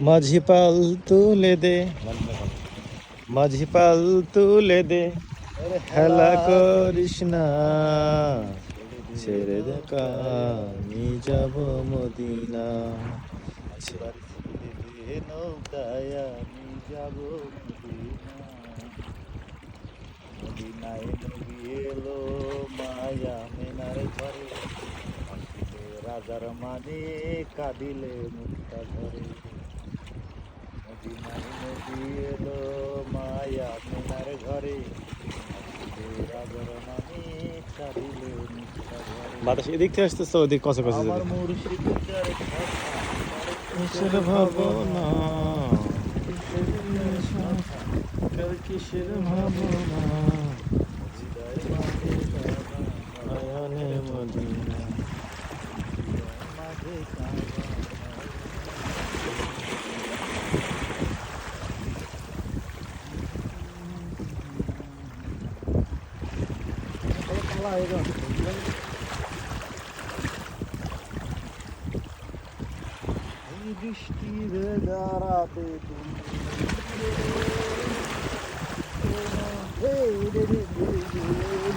মাঝি পাল তুলে দে। মাঝি পাল তুলে দে। খেলা করিস না। ছেড়ে দেখা আমি যাব মদিনা। নৌকায় আমি যাব মদিনায় নবী এলো মায়া মেনার ঘরে। রাজার মানে কাঁদিলে মুক্তা ঘরে। মদিনায় নবী এলো মায়া মেনার ঘরে মানে বাতাস এদিক থেকে আসতেছে ওদিক কষে কষে যেতে। মুর্শিদের কথা কিসের ভাবনা? Allah razı olsun. Düştü de darabı Hey dedi